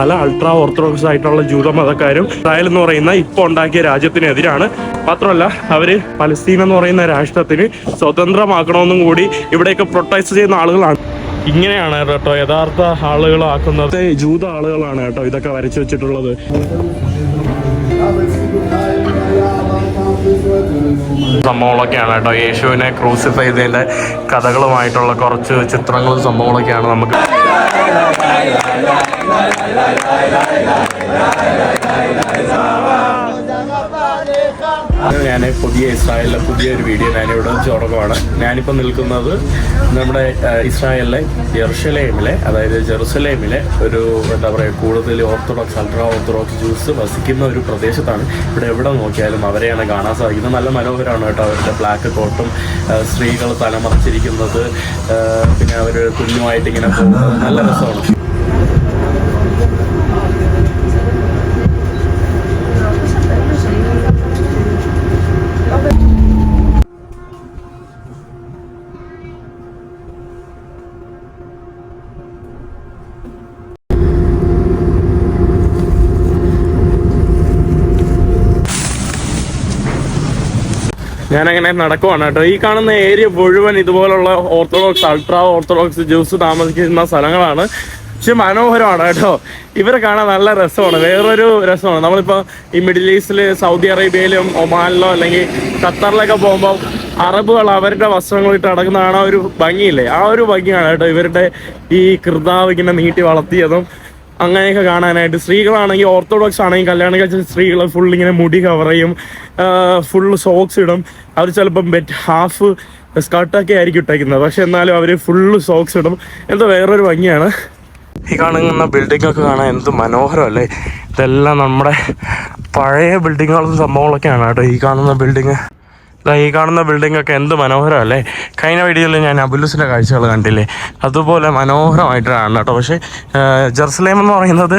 പല ultra orthodox ആയിട്ടുള്ള ജൂത മതക്കാരും ഇസ്രായേൽ എന്ന് പറയുന്ന ഇപ്പോൾ ഉണ്ടാക്കിയ രാജ്യത്തിനെതിരാണ്. മാത്രമല്ല അവർ പലസ്തീൻ എന്ന് പറയുന്ന രാഷ്ട്രത്തിന് സ്വതന്ത്രമാക്കണമെന്നും കൂടി ഇവിടെയൊക്കെ പ്രൊട്ടസ്റ്റ് ചെയ്യുന്ന ആളുകളാണ്. ഇങ്ങനെയാണ് കേട്ടോ യഥാർത്ഥ ആളുകളാക്കുന്നത് ജൂത ആളുകളാണ് കേട്ടോ ഇതൊക്കെ വരച്ചു വെച്ചിട്ടുള്ളത്. സംഭവങ്ങളൊക്കെയാണ് കേട്ടോ. യേശുവിനെ ക്രൂസിഫൈ ചെയ്തതിന്റെ കഥകളുമായിട്ടുള്ള കുറച്ച് ചിത്രങ്ങളും സംഭവങ്ങളൊക്കെയാണ് നമുക്ക് ഞാൻ പുതിയ ഇസ്രായേലിലെ പുതിയൊരു വീഡിയോ ഞാനിവിടെ തുടങ്ങുവാണ്. ഞാനിപ്പോൾ നിൽക്കുന്നത് നമ്മുടെ ഇസ്രായേലിലെ ജെറുസലേമിലെ അതായത് ജെറുസലേമിലെ ഒരു എന്താ പറയുക കൂടുതൽ ഓർത്തഡോക്സ് അൾട്രാ ഓർത്തഡോക്സ് ജ്യൂസ് വസിക്കുന്ന ഒരു പ്രദേശത്താണ്. ഇവിടെ എവിടെ നോക്കിയാലും അവരെയാണ് കാണാൻ സാധിക്കുന്നത്. നല്ല മനോഹരമാണ് കേട്ടോ അവരുടെ ബ്ലാക്ക് കോട്ടും സ്ത്രീകൾ തലമറച്ചിരിക്കുന്നത് പിന്നെ അവർ കുഞ്ഞുമായിട്ട് ഇങ്ങനെ പോകുന്നത്. നല്ല രസമാണ്. ഞാനങ്ങനെ നടക്കുവാണ് കേട്ടോ. ഈ കാണുന്ന ഏരിയ മുഴുവൻ ഇതുപോലുള്ള ഓർത്തഡോക്സ് അൾട്രാ ഓർത്തഡോക്സ് ജ്യൂസ് താമസിക്കുന്ന സ്ഥലങ്ങളാണ്. പക്ഷെ മനോഹരമാണ് കേട്ടോ. ഇവരെ കാണാൻ നല്ല രസമാണ്. വേറൊരു രസമാണ്. നമ്മളിപ്പോൾ ഈ മിഡിൽ ഈസ്റ്റിൽ സൗദി അറേബ്യയിലും ഒമാനിലോ അല്ലെങ്കിൽ ഖത്തറിലൊക്കെ പോകുമ്പോൾ അറബുകൾ അവരുടെ വസ്ത്രങ്ങൾ ഇട്ട് നടക്കുന്ന ആ ഒരു ഭംഗിയില്ലേ? ആ ഒരു ഭംഗിയാണ് കേട്ടോ ഇവരുടെ ഈ കൃതാവ് ഇങ്ങനെ നീട്ടി വളർത്തിയതും. അങ്ങനെയൊക്കെ കാണാനായിട്ട്. സ്ത്രീകളാണെങ്കിൽ ഓർത്തഡോക്സ് ആണെങ്കിൽ കല്യാണം കഴിച്ച സ്ത്രീകൾ ഫുൾ ഇങ്ങനെ മുടി കവർ ചെയ്യും ഫുൾ സോക്സ് ഇടും. അവർ ചിലപ്പം ബെറ്റ് ഹാഫ് സ്കർട്ടൊക്കെ ആയിരിക്കും ഇട്ടേക്കുന്നത്. പക്ഷെ എന്നാലും അവർ ഫുള്ള് സോക്സ് ഇടും. എന്തോ വേറൊരു ഭംഗിയാണ്. ഈ കാണുന്ന ബിൽഡിംഗ് ഒക്കെ കാണാൻ എന്ത് മനോഹരമല്ലേ? ഇതെല്ലാം നമ്മുടെ പഴയ ബിൽഡിങ്ങുകളും സംഭവങ്ങളൊക്കെയാണ് കേട്ടോ ഈ കാണുന്ന ബിൽഡിങ് ഈ കാണുന്ന ബിൽഡിംഗ് ഒക്കെ എന്ത് മനോഹരമല്ലേ കഴിഞ്ഞ വീഡിയോയിൽ ഞാൻ അബുലുസിന്റെ കാഴ്ചകൾ കണ്ടില്ലേ? അതുപോലെ മനോഹരമായിട്ടാണ് കേട്ടോ. പക്ഷേ ജെറുസലേം എന്ന് പറയുന്നത്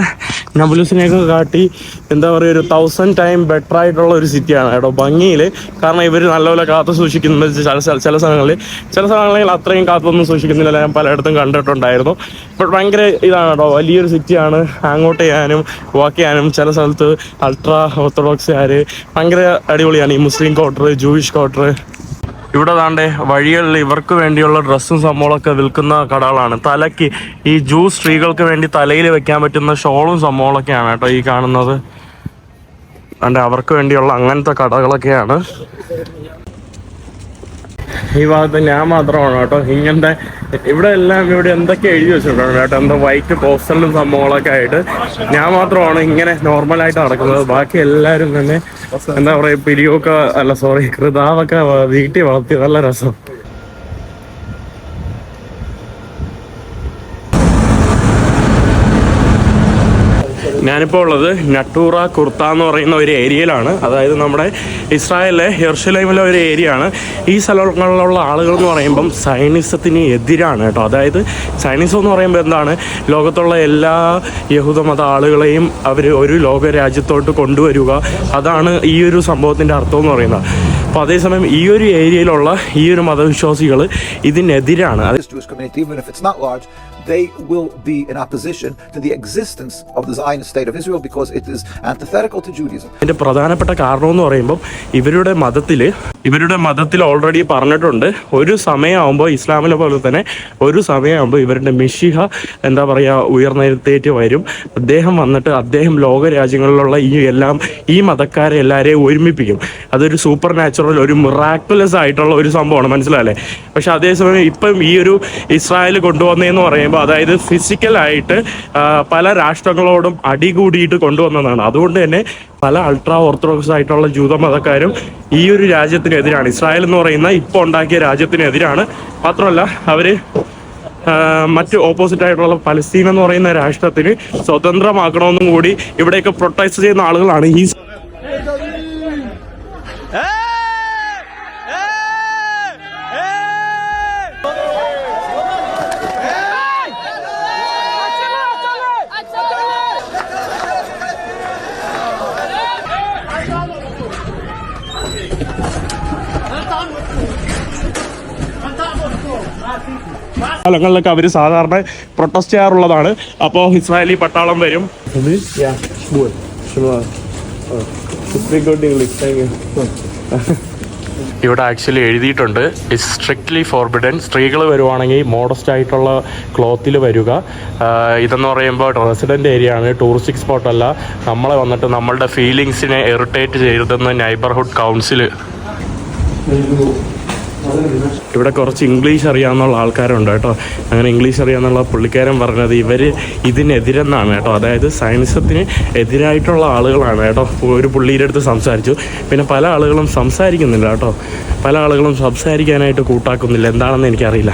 നബുലുസിനെയൊക്കെ കാട്ടി എന്താ പറയുക ഒരു തൗസൻഡ് ടൈം ബെറ്റർ ആയിട്ടുള്ള ഒരു സിറ്റിയാണ് കേട്ടോ. ഭംഗിയിൽ കാരണം ഇവർ നല്ലപോലെ കാത്തു സൂക്ഷിക്കുന്നുണ്ട് ചില ചില സ്ഥലങ്ങളിൽ ചില സ്ഥലങ്ങളിൽ അത്രയും കാത്തൊന്നും സൂക്ഷിക്കുന്നില്ല. ഞാൻ പലയിടത്തും കണ്ടിട്ടുണ്ടായിരുന്നു. ബട്ട് ഭയങ്കര ഇതാണ് കേട്ടോ. വലിയൊരു സിറ്റിയാണ് അങ്ങോട്ട് ചെയ്യാനും വാക്ക് ചെയ്യാനും ചില സ്ഥലത്ത് അൾട്രാ ഓർത്തഡോക്സുകാർ ഭയങ്കര അടിപൊളിയാണ് ഈ മുസ്ലിം ക്വാർട്ടർ ജൂയിഷ് ക്വാർട്ടർ ഇവിടെ താണ്ടെ വഴികളിൽ ഇവർക്ക് വേണ്ടിയുള്ള ഡ്രസ്സും സംഭവങ്ങളൊക്കെ വിൽക്കുന്ന കടകളാണ്. തലയ്ക്ക് ഈ ജ്യൂസ് സ്ത്രീകൾക്ക് വേണ്ടി തലയിൽ വെക്കാൻ പറ്റുന്ന ഷോളും സംഭവങ്ങളൊക്കെയാണ് കേട്ടോ ഈ കാണുന്നത്. അണ്ട് അവർക്ക് വേണ്ടിയുള്ള അങ്ങനത്തെ കടകളൊക്കെയാണ്. ഈ ഭാഗത്ത് ഞാൻ മാത്രമാണ് കേട്ടോ. ഇങ്ങനത്തെ ഇവിടെ എല്ലാം ഇവിടെ എന്തൊക്കെ എഴുതി വെച്ചിട്ടുണ്ട് കേട്ടോ. എന്താ വൈറ്റ് പോസ്റ്ററിലും സംഭവങ്ങളൊക്കെ ആയിട്ട്. ഞാൻ മാത്രമാണ് ഇങ്ങനെ നോർമലായിട്ട് നടക്കുന്നത്. ബാക്കി എല്ലാവരും തന്നെ എന്താ പറയുക പിരിയൊക്കെ അല്ല സോറി കൃതാവൊക്കെ വീട്ടിൽ വളർത്തി. നല്ല രസം. ഞാനിപ്പോൾ ഉള്ളത് നട്ടൂറ കുർത്ത എന്ന് പറയുന്ന ഒരു ഏരിയയിലാണ്. അതായത് നമ്മുടെ ഇസ്രായേലിലെ ഹെർഷലൈമിലെ ഒരു ഏരിയ ആണ് ഈ സ്ഥലങ്ങളിലുള്ള ആളുകൾ എന്ന് പറയുമ്പം സൈനിസത്തിന് എതിരാണ് കേട്ടോ. അതായത് സൈനിസം എന്ന് പറയുമ്പോൾ എന്താണ്? ലോകത്തുള്ള എല്ലാ യഹൂദമത ആളുകളെയും അവർ ഒരു ലോക രാജ്യത്തോട്ട് കൊണ്ടുവരിക. അതാണ് ഈ ഒരു സംഭവത്തിന്റെ അർത്ഥം എന്ന് പറയുന്നത്. അപ്പോൾ അതേസമയം ഈ ഒരു ഏരിയയിലുള്ള ഈ ഒരു മതവിശ്വാസികൾ ഇതിനെതിരാണ്. അത് they will be in opposition to the existence of the Zionist state of Israel because it is antithetical to Judaism. അതിന്റെ പ്രധാനപ്പെട്ട കാരണം എന്ന് പറയുമ്പോൾ ഇവരുടെ മതത്തിൽ ഇവരുടെ മതത്തിൽ ഓൾറെഡി പറഞ്ഞിട്ടുണ്ട് ഒരു സമയമാകുമ്പോൾ ഇസ്ലാമിലെ പോലെ തന്നെ ഒരു സമയമാകുമ്പോൾ ഇവരുടെ മിഷിഹ എന്താ പറയുക ഉയർന്നെഴുത്തേറ്റ് വരും. അദ്ദേഹം വന്നിട്ട് അദ്ദേഹം ലോക രാജ്യങ്ങളിലുള്ള ഈ എല്ലാം ഈ മതക്കാരെ എല്ലാവരെയും ഒരുമിപ്പിക്കും. അതൊരു സൂപ്പർ നാച്ചുറൽ ഒരു മിറാക്കുലസ് ആയിട്ടുള്ള ഒരു സംഭവമാണ്. മനസ്സിലായല്ലേ? പക്ഷെ അതേസമയം ഇപ്പം ഈ ഒരു ഇസ്രായേൽ കൊണ്ടുവന്നതെന്ന് പറയുമ്പോൾ അതായത് ഫിസിക്കലായിട്ട് പല രാഷ്ട്രങ്ങളോടും അടികൂടിയിട്ട് കൊണ്ടുവന്നതാണ്. അതുകൊണ്ട് തന്നെ പല അൾട്രാ ഓർത്തഡോക്സ് ആയിട്ടുള്ള ജൂത മതക്കാരും ഈ ഒരു രാജ്യത്തിനെതിരാണ്. ഇസ്രായേൽ എന്ന് പറയുന്ന ഇപ്പോൾ ഉണ്ടാക്കിയ രാജ്യത്തിനെതിരാണ്. മാത്രമല്ല അവർ ആ, മറ്റ് ഓപ്പോസിറ്റ് ആയിട്ടുള്ള പലസ്തീൻ എന്ന് പറയുന്ന രാഷ്ട്രത്തിന് സ്വതന്ത്രമാക്കണമെന്നും കൂടി ഇവിടെയൊക്കെ പ്രൊട്ടസ്റ്റ് ചെയ്യുന്ന ആളുകളാണ് ഈ സ്ഥലങ്ങളിലൊക്കെ അവർ സാധാരണ പ്രൊട്ടസ്റ്റ് ചെയ്യാറുള്ളതാണ്. അപ്പോൾ ഇസ്രായേലി പട്ടാളം വരും. ഇവിടെ ആക്ച്വലി എഴുതിയിട്ടുണ്ട് ഇറ്റ്സ് സ്ട്രിക്ട്ലി ഫോർബിഡൻ സ്ത്രീകൾ വരുവാണെങ്കിൽ മോഡസ്റ്റ് ആയിട്ടുള്ള ക്ലോത്തിൽ വരിക. ഇതെന്ന് പറയുമ്പോൾ റെസിഡന്റ് ഏരിയ ആണ് ടൂറിസ്റ്റിക് സ്പോട്ടല്ല നമ്മളെ വന്നിട്ട് നമ്മളുടെ ഫീലിങ്സിനെ ഇറിറ്റേറ്റ് ചെയ്തെന്ന് നൈബർഹുഡ് കൗൺസിൽ ഇവിടെ കുറച്ച് ഇംഗ്ലീഷ് അറിയാവുന്ന ആൾക്കാരുണ്ട് കേട്ടോ. അങ്ങനെ ഇംഗ്ലീഷ് അറിയാവുന്ന പുള്ളിക്കാരൻ പറഞ്ഞത് ഇവർ ഇതിനെതിരെന്നാണ് കേട്ടോ. അതായത് സയൻസത്തിന് എതിരായിട്ടുള്ള ആളുകളാണ് കേട്ടോ. ഒരു പുള്ളിയുടെ അടുത്ത് സംസാരിച്ചു. പിന്നെ പല ആളുകളും സംസാരിക്കുന്നില്ല കേട്ടോ. പല ആളുകളും സംസാരിക്കാനായിട്ട് കൂട്ടാക്കുന്നില്ല. എന്താണെന്ന് എനിക്കറിയില്ല.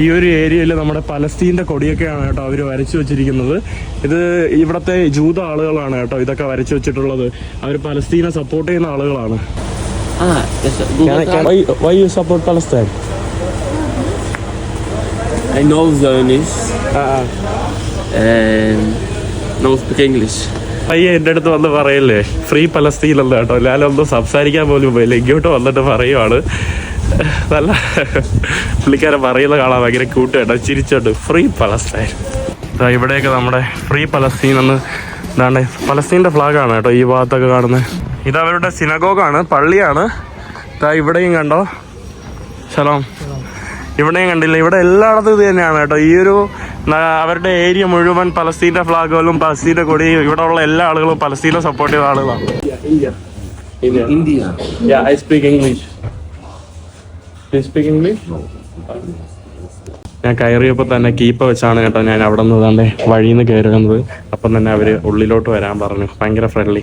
ഈ ഒരു ഏരിയയിൽ നമ്മുടെ പലസ്തീന്റെ കൊടിയൊക്കെയാണ് കേട്ടോ അവർ വരച്ചു വെച്ചിരിക്കുന്നത്. ഇത് ഇവിടുത്തെ ജൂത ആളുകളാണ് കേട്ടോ ഇതൊക്കെ വരച്ചു വെച്ചിട്ടുള്ളത്. അവർ പലസ്തീനെ സപ്പോർട്ട് ചെയ്യുന്ന ആളുകളാണ്. Ah, yes, can, Google Translate. why, why you support Palestine? I know Zionist and no speak English. പയ്യെ എന്റെ അടുത്ത് വന്ന് പറയല്ലേ? ഫ്രീ പലസ്തീൻ അല്ല കേട്ടോ ഞാനൊന്നും സംസാരിക്കാൻ പോലും പോയില്ല ഇങ്ങോട്ട് വന്നിട്ട് പറയുവാണ്. നല്ല പുള്ളിക്കാരൻ പറയുന്ന കാണാൻ ഭയങ്കര കൂട്ട് കേട്ടോ ചിരിച്ചോണ്ട് ഫ്രീ പലസ്തീൻ ദാ ഇവിടെയൊക്കെ നമ്മുടെ ഫ്രീ പലസ്തീൻ എന്ന് എന്താണ് പലസ്തീന്റെ ഫ്ലാഗാണ് കേട്ടോ ഈ ഭാഗത്തൊക്കെ കാണുന്നത്. ഇത് അവരുടെ സിനഗോഗാണ് പള്ളിയാണ്. ഇതാ ഇവിടെയും കണ്ടോ? ശലോം. ഇവിടെയും കണ്ടില്ല? ഇവിടെ എല്ലായിടത്തും ഇത് തന്നെയാണ് കേട്ടോ. ഈ ഒരു അവരുടെ ഏരിയ മുഴുവൻ പലസ്തീന്റെ ഫ്ലാഗുകളും പലസ്തീന്റെ കൊടിയും ഇവിടെ ഉള്ള എല്ലാ ആളുകളും പലസ്തീനെ സപ്പോർട്ട് ചെയ്ത ആളുകളാണ്. I speak English speak English ഞാൻ കയറിയപ്പോൾ തന്നെ കീപ്പ വെച്ചാണ് കേട്ടോ ഞാൻ അവിടെ നിന്ന് തന്നെ വഴിയിൽ നിന്ന് കയറുന്നത് അപ്പം തന്നെ അവർ ഉള്ളിലോട്ട് വരാൻ പറഞ്ഞു. ഭയങ്കര ഫ്രണ്ട്ലി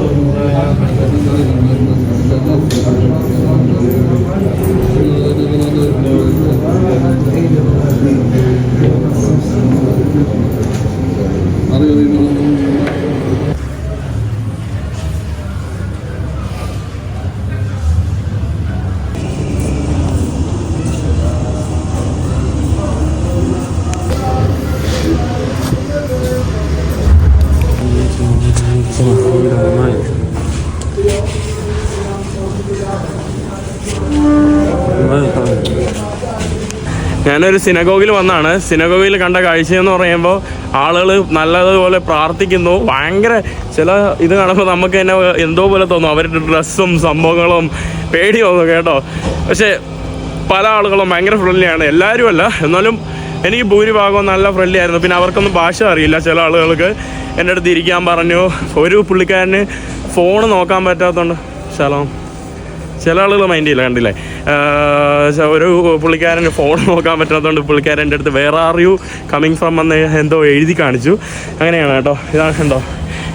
ഞാനൊരു സിനഗോഗിൽ വന്നാണ്. സിനഗോഗിൽ കണ്ട കാഴ്ച എന്ന് പറയുമ്പോൾ ആളുകൾ നല്ലതുപോലെ പ്രാർത്ഥിക്കുന്നു. ഭയങ്കര ചില ഇത് കാണുമ്പോൾ നമുക്ക് തന്നെ എന്തോ പോലെ തോന്നും. അവരുടെ ഡ്രസ്സും സംഭവങ്ങളും പേടി തോന്നും കേട്ടോ. പക്ഷേ പല ആളുകളും ഭയങ്കര ഫ്രണ്ട്ലിയാണ് എല്ലാവരും അല്ല. എന്നാലും എനിക്ക് ഭൂരിഭാഗവും നല്ല ഫ്രണ്ട്ലി ആയിരുന്നു. പിന്നെ അവർക്കൊന്നും ഭാഷ അറിയില്ല ചില ആളുകൾക്ക്. എന്റെ അടുത്ത് ഇരിക്കാൻ പറഞ്ഞു. ഒരു പുള്ളിക്കാരന് ഫോൺ നോക്കാൻ പറ്റാത്തതുകൊണ്ട് ശലം. ചില ആളുകൾ മൈൻഡ് ചെയ്യില്ല കണ്ടില്ലേ? ഒരു പുള്ളിക്കാരന് ഫോൺ നോക്കാൻ പറ്റാത്തതുകൊണ്ട് പുള്ളിക്കാരൻ എന്റെ അടുത്ത് വേറെ ആർ യു കമ്മിങ് ഫ്രം എന്ന് എന്തോ എഴുതി കാണിച്ചു. അങ്ങനെയാണ് കേട്ടോ. ഇതാണ് കണ്ടോ.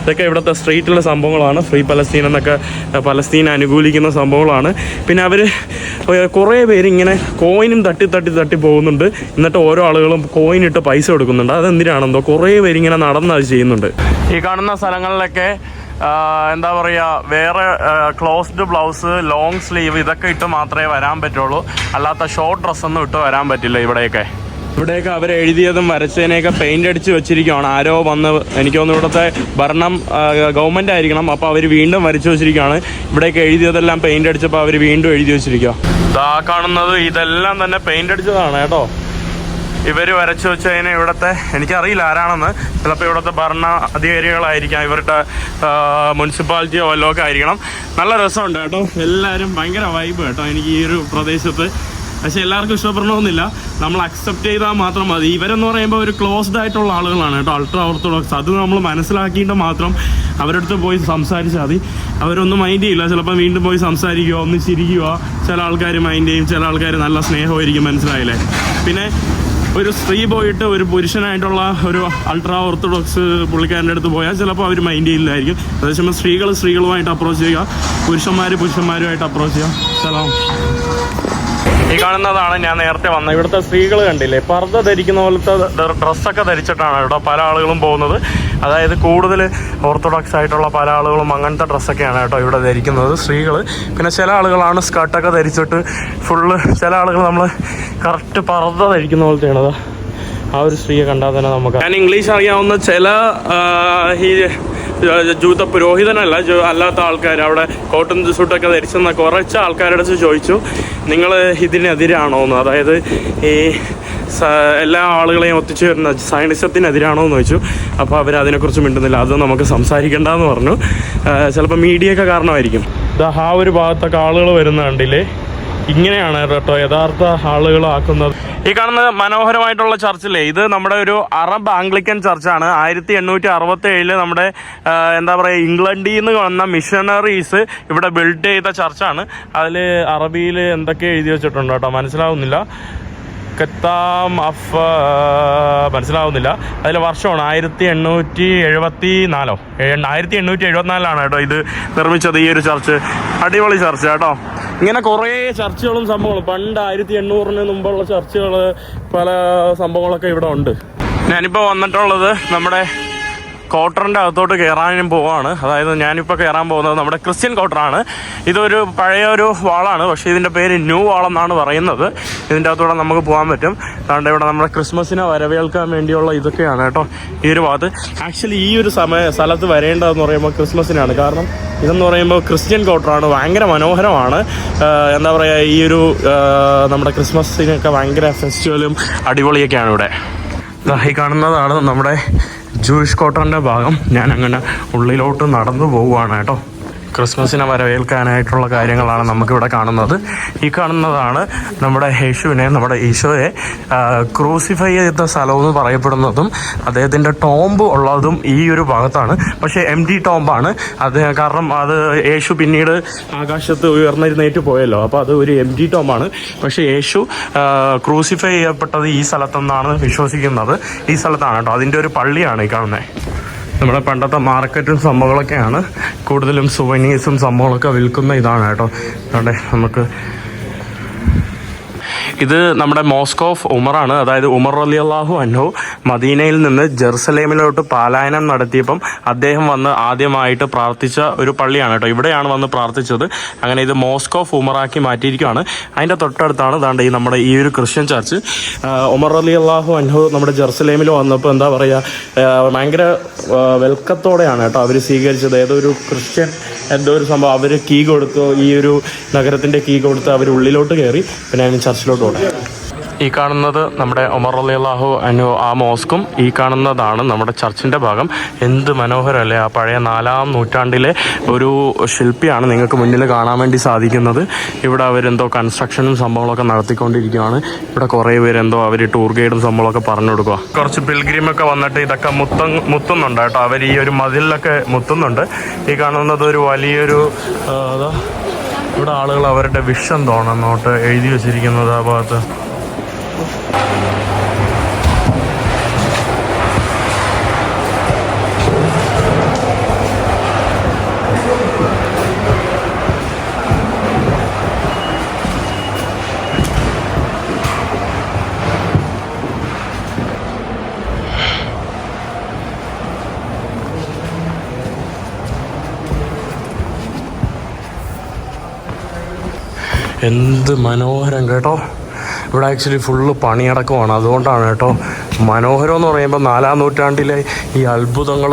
ഇതൊക്കെ ഇവിടുത്തെ സ്ട്രീറ്റിലെ സംഭവങ്ങളാണ്. ഫ്രീ പലസ്തീൻ എന്നൊക്കെ പലസ്തീൻ അനുകൂലിക്കുന്ന സംഭവങ്ങളാണ്. പിന്നെ അവർ കുറേ പേര് ഇങ്ങനെ കോയിനും തട്ടി തട്ടി തട്ടി പോകുന്നുണ്ട്. എന്നിട്ട് ഓരോ ആളുകളും കോയിൻ ഇട്ട് പൈസ കൊടുക്കുന്നുണ്ട്. അതെന്തിനാണെന്തോ കുറേ പേര് ഇങ്ങനെ നടന്ന് അത് ചെയ്യുന്നുണ്ട്. ഈ കാണുന്ന സ്ഥലങ്ങളിലൊക്കെ എന്താ പറയുക വേറെ ക്ലോസ്ഡ് ബ്ലൗസ് ലോങ് സ്ലീവ് ഇതൊക്കെ ഇട്ട് മാത്രമേ വരാൻ പറ്റുള്ളൂ. അല്ലാത്ത ഷോർട്ട് ഡ്രസ്സൊന്നും ഇട്ട് വരാൻ പറ്റില്ല ഇവിടെയൊക്കെ. ഇവിടെയൊക്കെ അവർ എഴുതിയതും വരച്ചതിനെയൊക്കെ പെയിന്റ് അടിച്ച് വെച്ചിരിക്കുകയാണ് ആരോ വന്ന് എനിക്ക് തോന്നുന്നു ഇവിടുത്തെ ഭരണം ഗവൺമെന്റ് ആയിരിക്കണം. അപ്പോൾ അവർ വീണ്ടും വരച്ചു വെച്ചിരിക്കുകയാണ് ഇവിടെയൊക്കെ എഴുതിയതെല്ലാം പെയിന്റ് അടിച്ചപ്പോൾ അവർ വീണ്ടും എഴുതി വെച്ചിരിക്കുക ഇതാ കാണുന്നത് ഇതെല്ലാം തന്നെ പെയിന്റ് അടിച്ചതാണ് കേട്ടോ. ഇവർ വരച്ചു വെച്ചതിന് ഇവിടുത്തെ എനിക്കറിയില്ല ആരാണെന്ന്. ചിലപ്പോൾ ഇവിടുത്തെ ഭരണ അധികാരികളായിരിക്കാം. ഇവരുടെ മുനിസിപ്പാലിറ്റിയോ വല്ലതും ഒക്കെ ആയിരിക്കണം. നല്ല രസമുണ്ട് കേട്ടോ. എല്ലാവരും ഭയങ്കര വൈബ് കേട്ടോ എനിക്ക് ഈ ഒരു പ്രദേശത്ത്. പക്ഷെ എല്ലാവർക്കും ഇഷ്ടപ്പെടണമെന്നില്ല. നമ്മൾ അക്സെപ്റ്റ് ചെയ്താൽ മാത്രം മതി. ഇവരെന്ന് പറയുമ്പോൾ ഒരു ക്ലോസ്ഡ് ആയിട്ടുള്ള ആളുകളാണ് കേട്ടോ. അൾട്രാ ഓർത്തഡോക്സ് അത് നമ്മൾ മനസ്സിലാക്കിയിട്ട് മാത്രം അവരടുത്ത് പോയി സംസാരിച്ചാൽ മതി. അവരൊന്നും മൈൻഡ് ചെയ്യില്ല. ചിലപ്പോൾ വീണ്ടും പോയി സംസാരിക്കുക ഒന്ന് ചിരിക്കുക. ചില ആൾക്കാർ മൈൻഡ് ചെയ്യും. ചില ആൾക്കാർ നല്ല സ്നേഹമായിരിക്കും. മനസ്സിലായില്ലേ? പിന്നെ ഒരു സ്ത്രീ പോയിട്ട് ഒരു പുരുഷനായിട്ടുള്ള ഒരു അൾട്രാ ഓർത്തഡോക്സ് പുള്ളിക്കാരന്റെ അടുത്ത് പോയാൽ ചിലപ്പോൾ അവർ മൈൻഡ് ചെയ്യില്ലായിരിക്കും. അതേസമയം സ്ത്രീകൾ സ്ത്രീകളുമായിട്ട് അപ്രോച്ച് ചെയ്യുക. പുരുഷന്മാർ പുരുഷന്മാരുമായിട്ട് അപ്രോച്ച് ചെയ്യുക. സലാം. ഈ കാണുന്നതാണ് ഞാൻ നേരത്തെ വന്നത്. ഇവിടുത്തെ സ്ത്രീകൾ കണ്ടില്ലേ? പർദ്ദ ധരിക്കുന്ന പോലത്തെ ഡ്രസ്സൊക്കെ ധരിച്ചിട്ടാണ് ഇവിടെ പല ആളുകളും പോകുന്നത്. അതായത് കൂടുതൽ ഓർത്തഡോക്സ് ആയിട്ടുള്ള പല ആളുകളും അങ്ങനത്തെ ഡ്രസ്സൊക്കെയാണ് കേട്ടോ ഇവിടെ ധരിക്കുന്നത് സ്ത്രീകൾ പിന്നെ ചില ആളുകളാണ് സ്കർട്ടൊക്കെ ധരിച്ചിട്ട് ഫുള്ള് ചില ആളുകൾ നമ്മൾ കറക്റ്റ് പർദ്ദ ധരിക്കുന്ന പോലത്തെയാണ്. അതാ ആ ഒരു സ്ത്രീയെ കണ്ടാൽ തന്നെ നമുക്ക് ഞാൻ ഇംഗ്ലീഷ് അറിയാവുന്ന ചില ഈ ജൂത പുരോഹിതനല്ല അല്ലാത്ത ആൾക്കാർ അവിടെ കോട്ടൺ സൂട്ടൊക്കെ ധരിച്ചെന്ന കുറച്ച് ആൾക്കാരുടെ അടുത്ത് ചോദിച്ചു നിങ്ങൾ ഇതിനെതിരാണോ എന്ന് അതായത് ഈ എല്ലാ ആളുകളെയും ഒത്തുചേരുന്ന സയനിസത്തിനെതിരാണോ എന്ന് ചോദിച്ചു. അപ്പോൾ അവർ അതിനെക്കുറിച്ച് മിണ്ടുന്നില്ല. അത് നമുക്ക് സംസാരിക്കേണ്ടെന്ന് പറഞ്ഞു. ചിലപ്പോൾ മീഡിയ ഒക്കെ കാരണമായിരിക്കും. ആ ഒരു ഭാഗത്തൊക്കെ ആളുകൾ വരുന്ന കണ്ടില്ലേ? ഇങ്ങനെയാണ് കേട്ടോ യഥാർത്ഥ ആളുകളാക്കുന്നത്. ഈ കാണുന്ന മനോഹരമായിട്ടുള്ള ചർച്ചില്ലേ ഇത് നമ്മുടെ ഒരു അറബ് ആംഗ്ലിക്കൻ ചർച്ചാണ്. ആയിരത്തി എണ്ണൂറ്റി അറുപത്തി ഏഴിൽ നമ്മുടെ എന്താ പറയുക ഇംഗ്ലണ്ടിൽ നിന്ന് വന്ന മിഷണറീസ് ഇവിടെ ബിൽഡ് ചെയ്ത ചർച്ചാണ്. അതിൽ അറബിയിൽ എന്തൊക്കെ എഴുതി വെച്ചിട്ടുണ്ട് കേട്ടോ മനസ്സിലാവുന്നില്ല. കത്താം അഫ് മനസ്സിലാവുന്നില്ല. അതിലെ വർഷമാണ് ആയിരത്തി എണ്ണൂറ്റി എഴുപത്തി നാലോ ആയിരത്തി എണ്ണൂറ്റി എഴുപത്തിനാലാണ് കേട്ടോ ഇത് നിർമ്മിച്ചത് ഈ ഒരു ചർച്ച്. അടിപൊളി ചർച്ച് കേട്ടോ. ഇങ്ങനെ കുറേ ചർച്ചകളും സംഭവങ്ങളും. പണ്ട് ആയിരത്തി എണ്ണൂറിന് മുമ്പുള്ള ചർച്ചകൾ പല സംഭവങ്ങളൊക്കെ ഇവിടെ ഉണ്ട്. ഞാനിപ്പോൾ വന്നിട്ടുള്ളത് നമ്മുടെ ക്വാർട്ടറിന്റെ അകത്തോട്ട് കയറാനും പോവാണ്. അതായത് ഞാനിപ്പോൾ കയറാൻ പോകുന്നത് നമ്മുടെ ക്രിസ്ത്യൻ ക്വാർട്ടറാണ് ഇതൊരു പഴയ ഒരു വാളാണ്. പക്ഷേ ഇതിന്റെ പേര് ന്യൂ വാൾ എന്നാണ് പറയുന്നത്. ഇതിന്റെ അകത്തൂടെ നമുക്ക് പോകാൻ പറ്റും. അതുകൊണ്ട് ഇവിടെ നമ്മുടെ ക്രിസ്മസിനെ വരവേൽക്കാൻ വേണ്ടിയുള്ള ഇതൊക്കെയാണ് കേട്ടോ ഈ ഒരു ഭാഗത്ത്. ആക്ച്വലി ഈ ഒരു സമയ സ്ഥലത്ത് വരേണ്ടതെന്ന് പറയുമ്പോൾ ക്രിസ്മസിനാണ്. കാരണം ഇതെന്ന് പറയുമ്പോൾ ക്രിസ്ത്യൻ ക്വാർട്ടറാണ് ഭയങ്കര മനോഹരമാണ്. എന്താ പറയുക ഈ ഒരു നമ്മുടെ ക്രിസ്മസിനൊക്കെ ഭയങ്കര ഫെസ്റ്റിവലും അടിപൊളിയൊക്കെയാണ് ഇവിടെ. ഈ കാണുന്നതാണ് നമ്മുടെ ജൂയിഷ് കോട്ടറിന്റെ ഭാഗം ഞാൻ അങ്ങനെ ഉള്ളിലോട്ട് നടന്നു പോവുകയാണ് കേട്ടോ. ക്രിസ്മസിനെ വരവേൽക്കാനായിട്ടുള്ള കാര്യങ്ങളാണ് നമുക്കിവിടെ കാണുന്നത്. ഈ കാണുന്നതാണ് നമ്മുടെ യേശുവിനെ നമ്മുടെ ഈശോയെ ക്രൂസിഫൈ ചെയ്ത സ്ഥലമെന്ന് പറയപ്പെടുന്നതും അദ്ദേഹത്തിന്റെ ടോംബ് ഉള്ളതും ഈ ഒരു ഭാഗത്താണ്. പക്ഷേ എം ഡി ടോംബാണ് അത് കാരണം അത് യേശു പിന്നീട് ആകാശത്ത് ഉയർന്നിരുന്നേറ്റ് പോയല്ലോ. അപ്പോൾ അത് ഒരു എം ഡി ടോംബാണ് പക്ഷേ യേശു ക്രൂസിഫൈ ചെയ്യപ്പെട്ടത് ഈ സ്ഥലത്തെന്നാണ് വിശ്വസിക്കുന്നത്. ഈ സ്ഥലത്താണ് കേട്ടോ. അതിന്റെ ഒരു പള്ളിയാണ് ഈ കാണുന്നത്. നമ്മുടെ പണ്ടത്തെ മാർക്കറ്റും സംഭവങ്ങളൊക്കെയാണ്. കൂടുതലും സുവനീസും സംഭവങ്ങളൊക്കെ വിൽക്കുന്ന ഇതാണ് കേട്ടോ. അതുകൊണ്ട് നമുക്ക് ഇത് നമ്മുടെ മോസ്കോ ഓഫ് ഉമറാണ്. അതായത് ഉമർ അലി അള്ളാഹു അൻഹു മദീനയിൽ നിന്ന് ജെറുസലേമിലോട്ട് പാലായനം നടത്തിയപ്പം അദ്ദേഹം വന്ന് ആദ്യമായിട്ട് പ്രാർത്ഥിച്ച ഒരു പള്ളിയാണ് കേട്ടോ. ഇവിടെയാണ് വന്ന് പ്രാർത്ഥിച്ചത്. അങ്ങനെ ഇത് മോസ്കോ ഓഫ് ഉമറാക്കി മാറ്റിയിരിക്കുകയാണ്. അതിന്റെ തൊട്ടടുത്താണ് ദാണ്ട് ഈ നമ്മുടെ ഈ ഒരു ക്രിസ്ത്യൻ ചർച്ച്. ഉമർ അലി അള്ളാഹു അൻഹു നമ്മുടെ ജെറുസലേമിൽ വന്നപ്പോൾ എന്താ പറയുക ഭയങ്കര വെൽക്കത്തോടെയാണ് കേട്ടോ അവർ സ്വീകരിച്ചത്. ഏതോ ഒരു ക്രിസ്ത്യൻ എന്തോ ഒരു സംഭവം അവർ കീ കൊടുത്തു ഈ ഒരു നഗരത്തിന്റെ കീ കൊടുത്ത് അവർ ഉള്ളിലോട്ട് കയറി പിന്നെ അതിന് ചർച്ചിലോട്ട് പോകണം ഈ കാണുന്നത് നമ്മുടെ ഒമർ അലി അള്ളാഹു അനു ആ മോസ്കും. ഈ കാണുന്നതാണ് നമ്മുടെ ചർച്ചിന്റെ ഭാഗം. എന്ത് മനോഹരമല്ലേ ആ പഴയ നാലാം നൂറ്റാണ്ടിലെ ഒരു ശില്പിയാണ് നിങ്ങൾക്ക് മുന്നിൽ കാണാൻ വേണ്ടി സാധിക്കുന്നത്. ഇവിടെ അവരെന്തോ കൺസ്ട്രക്ഷനും സംഭവങ്ങളൊക്കെ നടത്തിക്കൊണ്ടിരിക്കുകയാണ്. ഇവിടെ കുറേ പേരെന്തോ അവർ ടൂർ ഗൈഡും സംഭവങ്ങളൊക്കെ പറഞ്ഞു കൊടുക്കുക. കുറച്ച് പിൽഗ്രീമൊക്കെ വന്നിട്ട് ഇതൊക്കെ മുത്ത മുത്തുന്നുണ്ട് കേട്ടോ. അവർ ഈ ഒരു മതിലിലൊക്കെ മുത്തുന്നുണ്ട്. ഈ കാണുന്നത് ഒരു വലിയൊരു ഇവിടെ ആളുകൾ അവരുടെ വിഷം തോന്നുന്നോട്ട് എഴുതി വെച്ചിരിക്കുന്നത് ആ ഭാഗത്ത്. എന്ത് മനോഹരം കേട്ടോ. ഇവിടെ ആക്ച്വലി ഫുള്ള് പണിയടക്കമാണ്. അതുകൊണ്ടാണ് കേട്ടോ മനോഹരം എന്ന് പറയുമ്പോൾ നാലാം നൂറ്റാണ്ടിലെ ഈ അത്ഭുതങ്ങൾ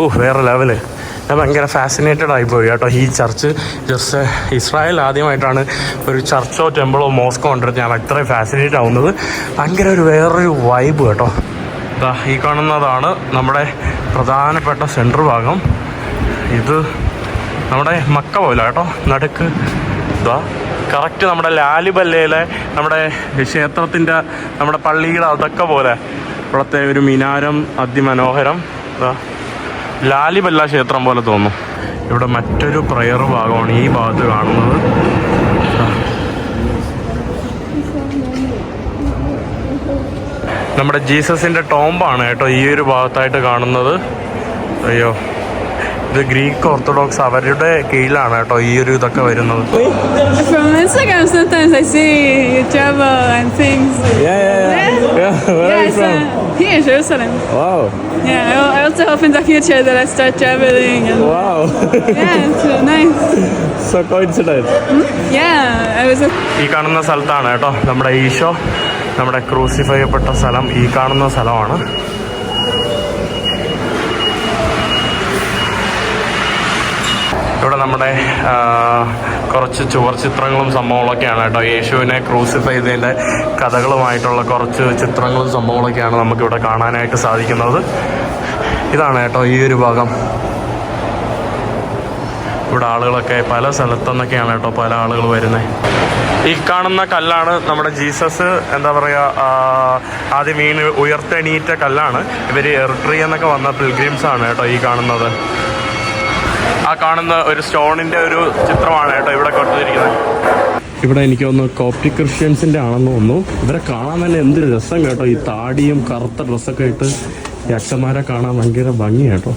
ഓ വേറെ ലെവൽ ഞാൻ ഭയങ്കര ഫാസിനേറ്റഡ് ആയിപ്പോയി കേട്ടോ ഈ ചർച്ച് ജസ്റ്റ് ഇസ്രായേൽ ആദ്യമായിട്ടാണ് ഒരു ചർച്ചോ ടെമ്പിളോ മോസ്കോ കൊണ്ടിട്ട് ഞാൻ അത്രയും ഫാസിനേറ്റ് ആവുന്നത്. ഭയങ്കര ഒരു വേറൊരു വൈബ് കേട്ടോ. ഈ കാണുന്നതാണ് നമ്മുടെ പ്രധാനപ്പെട്ട സെൻട്രൽ ഭാഗം. ഇത് നമ്മുടെ മക്ക പോലെ കേട്ടോ. നടുക്ക്. ഇതാ കറക്റ്റ് നമ്മുടെ ലാലിബല്ലയിലെ നമ്മുടെ ക്ഷേത്രത്തിന്റെ നമ്മുടെ പള്ളിയുടെ അതൊക്കെ പോലെ. ഇവിടുത്തെ ഒരു മിനാരം അതിമനോഹരം. ലാലിബല്ല ക്ഷേത്രം പോലെ തോന്നും. ഇവിടെ മറ്റൊരു പ്രയർ ഭാഗമാണ് ഈ ഭാഗത്ത് കാണുന്നത്. നമ്മുടെ ജീസസിന്റെ ടോംബാണ് കേട്ടോ ഈ ഒരു ഭാഗത്തായിട്ട് കാണുന്നത്. അയ്യോ. ഇത് ഗ്രീക്ക് ഓർത്തഡോക്സ് അവരുടെ കീഴിലാണ് കേട്ടോ ഈ ഒരു ഇതൊക്കെ വരുന്നത് From Instagram, sometimes I see you travel and things. Yeah, where are you Yes, from? uh, here in Jerusalem. Wow, Yeah, I, I also hope in the future that I start traveling. And, wow. yeah, it's uh, nice. so coincidence. Yeah, I was. ഈ കാണുന്ന സ്ഥലത്താണ് കേട്ടോ നമ്മുടെ ഈശോ നമ്മുടെ crucify ചെയ്യപ്പെട്ട സ്ഥലം ഈ കാണുന്ന സ്ഥലമാണ് നമ്മുടെ കുറച്ച് ചുവർ ചിത്രങ്ങളും സംഭവങ്ങളൊക്കെയാണ് കേട്ടോ. യേശുവിനെ ക്രൂസിഫൈ ചെയ്തതിന്റെ കഥകളുമായിട്ടുള്ള കുറച്ച് ചിത്രങ്ങളും സംഭവങ്ങളൊക്കെയാണ് നമുക്കിവിടെ കാണാനായിട്ട് സാധിക്കുന്നത്. ഇതാണ് കേട്ടോ ഈ ഒരു ഭാഗം. ഇവിടെ ആളുകളൊക്കെ പല സ്ഥലത്തുനിന്നൊക്കെയാണ് കേട്ടോ പല ആളുകൾ വരുന്നത്. ഈ കാണുന്ന കല്ലാണ് നമ്മുടെ ജീസസ് എന്താ പറയുക ആദ്യം വീണ് ഉയർത്തെണീറ്റ കല്ലാണ്. ഇവർ എറിട്രി എന്നൊക്കെ വന്ന പിൽഗ്രിംസ് ആണ് കേട്ടോ ഈ കാണുന്നത്. കാണുന്ന ഒരു സ്റ്റോണിന്റെ ഒരു ചിത്രമാണ് കേട്ടോ ഇവിടെ കൊടുത്തിരിക്കുന്നത്. ഇവിടെ എനിക്ക് ഒന്ന് കോപ്റ്റിക് ക്രിസ്ത്യൻസിന്റെ ആണെന്ന് തോന്നുന്നു. ഇവരെ കാണാൻ തന്നെ എന്ത് രസം കേട്ടോ. ഈ താടിയും കറുത്ത ഡ്രസ്സൊക്കെ ഇട്ട് ഈ അച്ഛന്മാരെ കാണാൻ ഭയങ്കര ഭംഗി കേട്ടോ.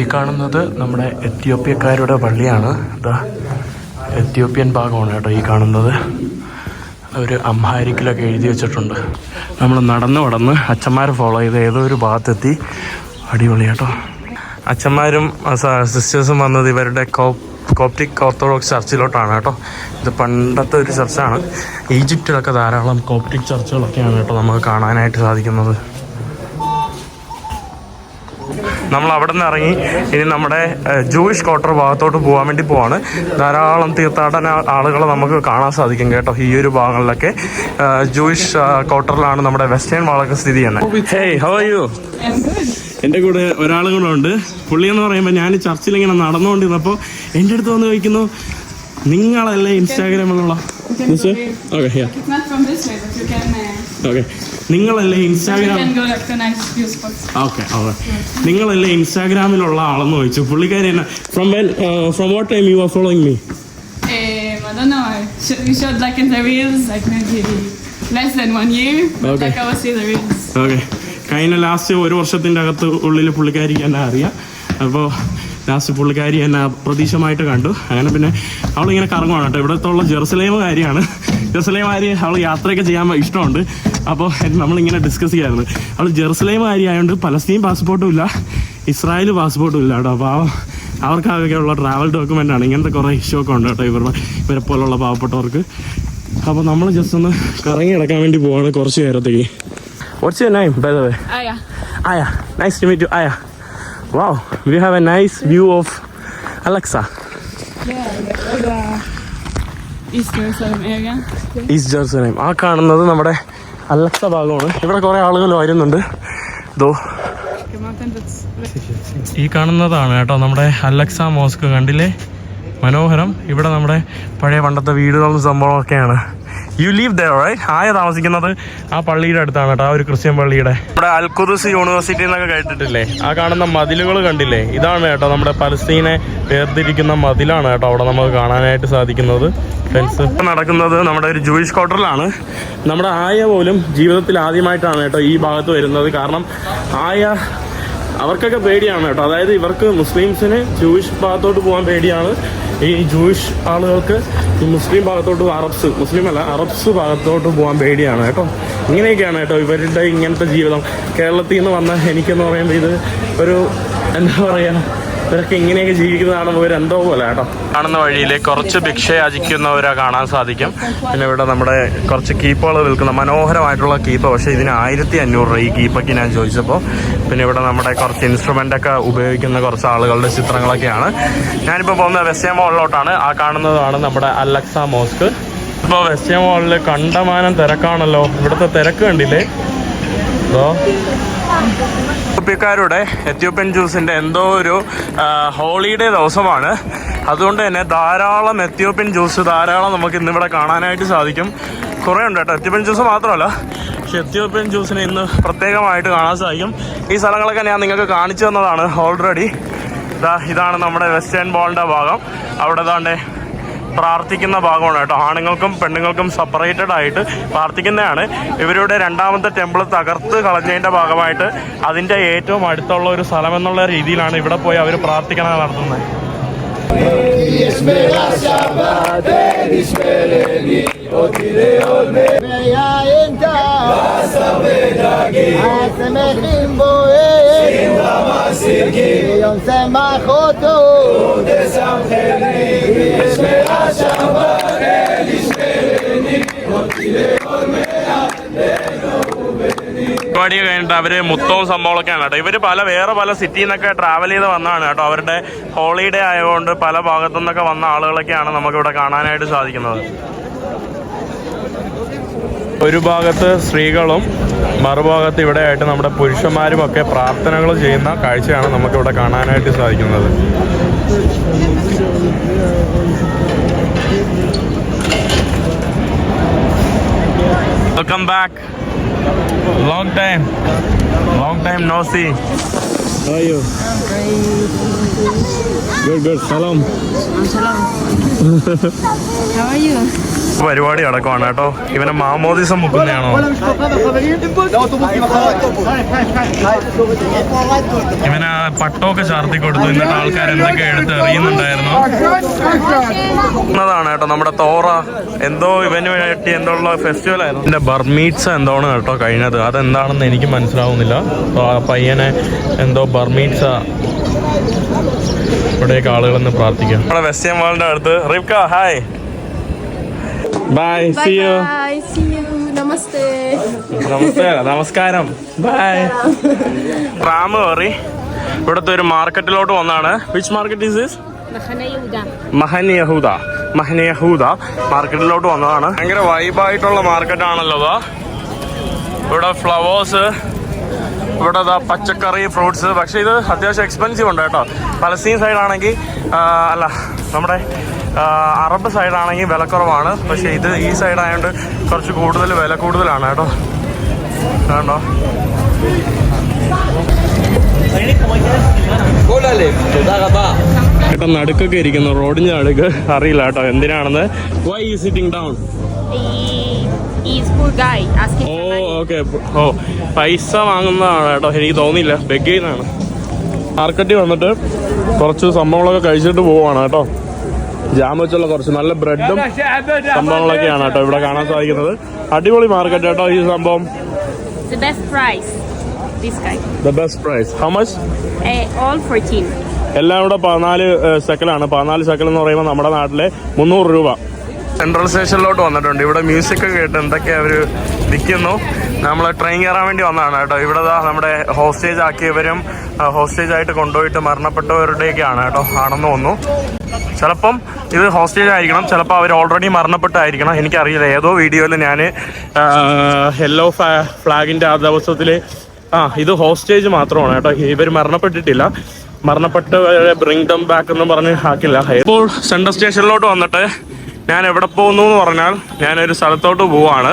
ഈ കാണുന്നത് നമ്മുടെ എത്യോപ്യക്കാരുടെ പള്ളിയാണ്. ഇതാ എത്യോപ്യൻ ഭാഗമാണ് കേട്ടോ ഈ കാണുന്നത്. ഒരു അംഹാരിക്കിലൊക്കെ എഴുതി വെച്ചിട്ടുണ്ട്. നമ്മൾ നടന്ന് നടന്ന് അച്ഛന്മാരെ ഫോളോ ചെയ്ത് ഏതോ ഒരു ഭാഗത്തെത്തി. അടിപൊളി കേട്ടോ. അച്ഛന്മാരും സിസ്റ്റേഴ്സും വന്നത് ഇവരുടെ കോപ്റ്റിക് ഓർത്തഡോക്സ് ചർച്ചിലോട്ടാണ് കേട്ടോ. ഇത് പണ്ടത്തെ ഒരു ചർച്ചാണ്. ഈജിപ്തിലൊക്കെ ധാരാളം കോപ്റ്റിക് ചർച്ചുകളൊക്കെയാണ് കേട്ടോ നമുക്ക് കാണാനായിട്ട് സാധിക്കുന്നത്. നമ്മൾ അവിടെ നിന്ന് ഇറങ്ങി ഇനി നമ്മുടെ ജൂയിഷ് ക്വാർട്ടർ ഭാഗത്തോട്ട് പോകാൻ വേണ്ടി പോവാണ്. ധാരാളം തീർത്ഥാടന ആളുകളെ നമുക്ക് കാണാൻ സാധിക്കും കേട്ടോ ഈ ഒരു ഭാഗങ്ങളിലൊക്കെ. ജൂയിഷ് ക്വാർട്ടറിലാണ് നമ്മുടെ വെസ്റ്റേൺ വാളൊക്കെ സ്ഥിതി ചെയ്യുന്നത്. Hey how you. എന്റെ കൂടെ ഒരാൾ കൂടെ ഉണ്ട്. പുള്ളി എന്ന് പറയുമ്പോൾ ഞാൻ ചർച്ചിൽ ഇങ്ങനെ നടന്നുകൊണ്ടിരുന്നപ്പോൾ എന്റെ അടുത്ത് വന്ന് ചോദിക്കുന്നു നിങ്ങളല്ലേ ഇൻസ്റ്റാഗ്രാമിലുള്ള ഓക്കെ ഓക്കെ നിങ്ങളല്ലേ ഇൻസ്റ്റാഗ്രാം ഓക്കെ ഓക്കെ നിങ്ങളല്ലേ ഇൻസ്റ്റാഗ്രാമിലുള്ള ആളെന്ന് ചോദിച്ചു. പുള്ളിക്കാരി from from what time you are following me okay കഴിഞ്ഞ ലാസ്റ്റ് ഒരു വർഷത്തിന്റെ അകത്ത് ഉള്ളിൽ പുള്ളിക്കാരിക്ക് തന്നെ അറിയാം. അപ്പോൾ ലാസ്റ്റ് പുള്ളിക്കാരി എന്നെ പ്രതീക്ഷമായിട്ട് കണ്ടു. അങ്ങനെ പിന്നെ അവളിങ്ങനെ കറങ്ങുവാണ് കേട്ടോ. ഇവിടത്തുള്ള ജെറുസലേമുകാരിയാണ് ജെറുസലേമാരി അവൾ യാത്രയൊക്കെ ചെയ്യാൻ ഇഷ്ടമുണ്ട്. അപ്പോൾ നമ്മളിങ്ങനെ ഡിസ്കസ് ചെയ്യാറുണ്ട് അവൾ ജെറുസലേമുകാരി ആയതുകൊണ്ട് പലസ്തീൻ പാസ്പോർട്ടും ഇല്ല. ഇസ്രായേൽ പാസ്പോർട്ടും ഇല്ല കേട്ടോ. അപ്പോൾ അവർക്കാകെയുള്ള ട്രാവൽ ഡോക്യുമെന്റ് ആണ്. ഇങ്ങനത്തെ കുറേ ഇഷ്യൂ ഒക്കെ ഉണ്ട് കേട്ടോ ഇവരുടെ ഇവരെ പോലുള്ള പാവപ്പെട്ടവർക്ക്. അപ്പോൾ നമ്മൾ ജസ്റ്റ് ഒന്ന് കറങ്ങി കിടക്കാൻ വേണ്ടി പോവാണ് കുറച്ച് നേരത്തേക്ക്. കുറച്ച് name by the way to meet you, Aya. Wow, we have a nice view of Alexa, Yeah, the East Jerusalem area. East Jerusalem. ആ കാണുന്നത് നമ്മുടെ അലക്സ ഭാഗമാണ്. ഇവിടെ കുറേ ആളുകൾ വരുന്നുണ്ട്. ഇതോ. ഈ കാണുന്നതാണ് കേട്ടോ നമ്മുടെ അലക്സ മോസ്ക് കണ്ടില്ലേ? മനോഹരം. ഇവിടെ നമ്മുടെ പഴയ പണ്ടത്തെ വീടുകളും സംഭവമൊക്കെയാണ് യു ലീവ് ദർ റൈറ്റ് ആയ താമസിക്കുന്നത്? ആ പള്ളിയുടെ അടുത്താണ് കേട്ടോ ആ ഒരു ക്രിസ്ത്യൻ പള്ളിയുടെ. നമ്മുടെ അൽഖുദുസ് യൂണിവേഴ്സിറ്റി എന്നൊക്കെ കേട്ടിട്ടില്ലേ? ആ കാണുന്ന മതിലുകൾ കണ്ടില്ലേ? ഇതാണ് കേട്ടോ നമ്മുടെ പലസ്തീനെ വേർതിരിക്കുന്ന മതിലാണ് കേട്ടോ അവിടെ നമുക്ക് കാണാനായിട്ട് സാധിക്കുന്നത്. ഫ്രണ്ട്സ് നടക്കുന്നത് നമ്മുടെ ഒരു ജൂയിഷ് ക്വാർട്ടറിലാണ് നമ്മുടെ ആയ പോലും ജീവിതത്തിൽ ആദ്യമായിട്ടാണ് കേട്ടോ ഈ ഭാഗത്ത് വരുന്നത്. കാരണം ആയ അവർക്കൊക്കെ പേടിയാണ് കേട്ടോ. അതായത് ഇവർക്ക് മുസ്ലിംസിന് ജൂയിഷ് ഭാഗത്തോട്ട് പോകാൻ പേടിയാണ്. ഈ ജൂയിഷ് ആളുകൾക്ക് ഈ മുസ്ലിം ഭാഗത്തോട്ട് അറബ്സ് മുസ്ലിം അല്ല അറബ്സ് ഭാഗത്തോട്ട് പോകാൻ പേടിയാണ് കേട്ടോ. ഇങ്ങനെയൊക്കെയാണ് കേട്ടോ ഇവരുടെ ഇങ്ങനത്തെ ജീവിതം. കേരളത്തിൽ നിന്ന് വന്ന എനിക്കെന്ന് പറയുമ്പോൾ ഇത് ഒരു എന്താ പറയുക ഇവരൊക്കെ ഇങ്ങനെയൊക്കെ ജീവിക്കുന്ന കാണുമ്പോൾ ഇവർ എന്തോ പോലെ കേട്ടോ. കാണുന്ന വഴിയിൽ കുറച്ച് ഭിക്ഷ യാചിക്കുന്നവരെ കാണാൻ സാധിക്കും. പിന്നെ ഇവിടെ നമ്മുടെ കുറച്ച് കീപ്പുകൾ വിൽക്കുന്ന മനോഹരമായിട്ടുള്ള കീപ്പ് പക്ഷേ ഇതിന് ആയിരത്തി അഞ്ഞൂറ് രൂപ ഈ കീപ്പൊക്കെ ഞാൻ ചോദിച്ചപ്പോൾ പിന്നെ ഇവിടെ നമ്മുടെ കുറച്ച് ഇൻസ്ട്രുമെന്റ് ഒക്കെ ഉപയോഗിക്കുന്ന കുറച്ച് ആളുകളുടെ ചിത്രങ്ങളൊക്കെയാണ്. ഞാനിപ്പോൾ പോകുന്നത് വെസ്റ്റേ മോളിലോട്ടാണ്. ആ കാണുന്നതാണ് നമ്മുടെ അലക്സ മോസ്ക്. ഇപ്പോൾ വെസ്റ്റേ മോളിൽ കണ്ടമാനം തിരക്കാണല്ലോ. ഇവിടുത്തെ തിരക്ക് കണ്ടില്ലേ? അതോ എത്യോപ്യക്കാരുടെ എത്യോപ്യൻ ജ്യൂസിന്റെ എന്തോ ഒരു ഹോളിഡേ ദിവസമാണ്. അതുകൊണ്ട് തന്നെ ധാരാളം എത്യോപ്യൻ ജ്യൂസ് ധാരാളം നമുക്ക് ഇന്നിവിടെ കാണാനായിട്ട് സാധിക്കും. കുറേ ഉണ്ട് കേട്ടോ. എത്യോപ്യൻ ജ്യൂസ് മാത്രമല്ല പക്ഷെ എത്യോപ്യൻ ജ്യൂസിനെ ഇന്ന് പ്രത്യേകമായിട്ട് കാണാൻ സാധിക്കും. ഈ സ്ഥലങ്ങളൊക്കെ ഞാൻ നിങ്ങൾക്ക് കാണിച്ചു തന്നതാണ് ഓൾറെഡി ഇതാ ഇതാണ് നമ്മുടെ വെസ്റ്റേൺ ബോളിന്റെ ഭാഗം. അവിടെ ഇതാണ്ട് പ്രാർത്ഥിക്കുന്ന ഭാഗമാണ് കേട്ടോ. ആണുങ്ങൾക്കും പെണ്ണുങ്ങൾക്കും സെപ്പറേറ്റഡ് ആയിട്ട് പ്രാർത്ഥിക്കുന്നതാണ്. ഇവരുടെ രണ്ടാമത്തെ ടെമ്പിൾ തകർത്ത് കളഞ്ഞതിന്റെ ഭാഗമായിട്ട് അതിന്റെ ഏറ്റവും അടുത്തുള്ള ഒരു സ്ഥലം എന്നുള്ള രീതിയിലാണ് ഇവിടെ പോയി അവർ പ്രാർത്ഥിക്കണ നടത്തുന്നത്. השמחים בו יום שמח אותו പരിപാടി കഴിഞ്ഞിട്ട് അവര് മുത്തവും സംഭവങ്ങളൊക്കെയാണ് കേട്ടോ ഇവര് പല വേറെ പല സിറ്റിയിൽ നിന്നൊക്കെ ട്രാവൽ ചെയ്ത് വന്നതാണ് കേട്ടോ അവരുടെ ഹോളിഡേ ആയതുകൊണ്ട് പല ഭാഗത്തു നിന്നൊക്കെ വന്ന ആളുകളൊക്കെയാണ് നമുക്ക് ഇവിടെ കാണാനായിട്ട് സാധിക്കുന്നത് ഒരു ഭാഗത്ത് സ്ത്രീകളും മറുഭാഗത്ത് ഇവിടെ ആയിട്ട് നമ്മുടെ പുരുഷന്മാരും ഒക്കെ പ്രാർത്ഥനകൾ ചെയ്യുന്ന കാഴ്ചയാണ് നമുക്കിവിടെ കാണാനായിട്ട് സാധിക്കുന്നത്. Welcome back long time long time no see good good Salam How are you? പരിപാടി അടക്കമാണ് കേട്ടോ. ഇവനെ മാമോദിസം മുക്കുന്നതാണോ? ഇവന് പട്ടമൊക്കെ ചാർത്തി കൊടുത്തു. എന്നിട്ട് ആൾക്കാർ എന്തൊക്കെ എടുത്ത് അറിയുന്നുണ്ടായിരുന്നു എന്നതാണ് കേട്ടോ നമ്മുടെ തോറ. എന്തോ ഇവന് വേണ്ടി എന്തോ ഉള്ള ഫെസ്റ്റിവൽ ആയിരുന്നു. എന്റെ ബർമീറ്റ്സ് എന്തോണ് കേട്ടോ കഴിഞ്ഞത്? അതെന്താണെന്ന് എനിക്ക് മനസ്സിലാവുന്നില്ല. പയ്യനെ എന്തോ ബർമീറ്റ്സ ഇവിടേക്ക് ആളുകളെന്ന് പ്രാർത്ഥിക്കാം. നമ്മുടെ വെസ്റ്റേൺ വേൾഡിന്റെ അടുത്ത്. റിപ്ക hi bye see you Bye. See you. Namaste. നമസ്കാരം നമസ്കാരം. ബൈ റാം കയറി ഇവിടുത്തെ ഒരു മാർക്കറ്റിലോട്ട് വന്നാണ്. Which market is this. Mahane Yehuda. Mahane യഹൂദ. മാർക്കറ്റിലോട്ട് വന്നതാണ്. ഭയങ്കര വൈബായിട്ടുള്ള മാർക്കറ്റ് ആണല്ലോ ഇതാ. ഇവിടെ ഫ്ലവേഴ്സ് ഇവിടെ പച്ചക്കറി ഫ്രൂട്ട്സ് പക്ഷേ ഇത് അത്യാവശ്യം എക്സ്പെൻസീവ് ഉണ്ട് കേട്ടോ. പലസ്തീൻ സൈഡാണെങ്കിൽ അല്ല നമ്മുടെ അറബ് സൈഡാണെങ്കിൽ വിലക്കുറവാണ് പക്ഷേ ഇത് ഈ സൈഡ് ആയതുകൊണ്ട് കുറച്ച് കൂടുതൽ വില കൂടുതലാണ് കേട്ടോ. കണ്ടോ? കേട്ടോ നടുക്കൊക്കെ ഇരിക്കുന്നു. റോഡിന്റെ നടുക്ക് അറിയില്ല കേട്ടോ. എന്തിനാണെന്ന്? വൈ ഈ സിറ്റിംഗ് ഡൗൺ ഓക്കെ. ഓ പൈസ വാങ്ങുന്നതാണ് കേട്ടോ. എനിക്ക് തോന്നിയില്ല. ബെഗ് ചെയ്യുന്നതാണ് മാർക്കറ്റിൽ വന്നിട്ട് കുറച്ച് സംഭവങ്ങളൊക്കെ കഴിച്ചിട്ട് പോവാണ് കേട്ടോ. ജാം വെച്ചുള്ള കുറച്ച് നല്ല ബ്രെഡും സംഭവങ്ങളൊക്കെയാണ് കേട്ടോ ഇവിടെ കാണാൻ സാധിക്കുന്നത്. അടിപൊളി മാർക്കറ്റ് കേട്ടോ ഈ സംഭവം. The best price. This guy. The best price how much Uh, all 14. എല്ലാം കൂടെ പതിനാല് സെക്കലാണ് പതിനാല് സെക്കൽ എന്ന് പറയുമ്പോൾ നമ്മുടെ നാട്ടിലെ മുന്നൂറ് രൂപ. സെൻട്രൽ സ്റ്റേഷനിലോട്ട് വന്നിട്ടുണ്ട്. ഇവിടെ മ്യൂസിക് കേട്ട് എന്തൊക്കെ അവർ വിൽക്കുന്നു നമ്മൾ ട്രെയിൻ കയറാൻ വേണ്ടി വന്നതാണ് കേട്ടോ. ഇവിടെ നമ്മുടെ ഹോസ്റ്റേജ് ആക്കിയവരും ഹോസ്റ്റേജ് ആയിട്ട് കൊണ്ടുപോയിട്ട് മരണപ്പെട്ടവരുടെയൊക്കെയാണ് കേട്ടോ. ആണെന്ന് തോന്നുന്നു. ചിലപ്പം ഇത് ഹോസ്റ്റലിലായിരിക്കണം ചിലപ്പോൾ അവർ ഓൾറെഡി മരണപ്പെട്ടായിരിക്കണം. എനിക്കറിയില്ല ഏതോ വീഡിയോയിൽ ഞാൻ യെല്ലോ ഫ്ലാഗിന്റെ ആ ദിവസത്തിൽ ആ ഇത് ഹോസ്റ്റേജ് മാത്രമാണ് കേട്ടോ. ഇവർ മരണപ്പെട്ടിട്ടില്ല. മരണപ്പെട്ടവരെ ബ്രിങ് ദം ബാക്ക് എന്ന് പറഞ്ഞ് ആക്കില്ല. ഇപ്പോൾ സെൻട്രൽ സ്റ്റേഷനിലോട്ട് വന്നിട്ട് ഞാൻ എവിടെ പോകുന്നു എന്ന് പറഞ്ഞാൽ ഞാനൊരു സ്ഥലത്തോട്ട് പോവാണ്.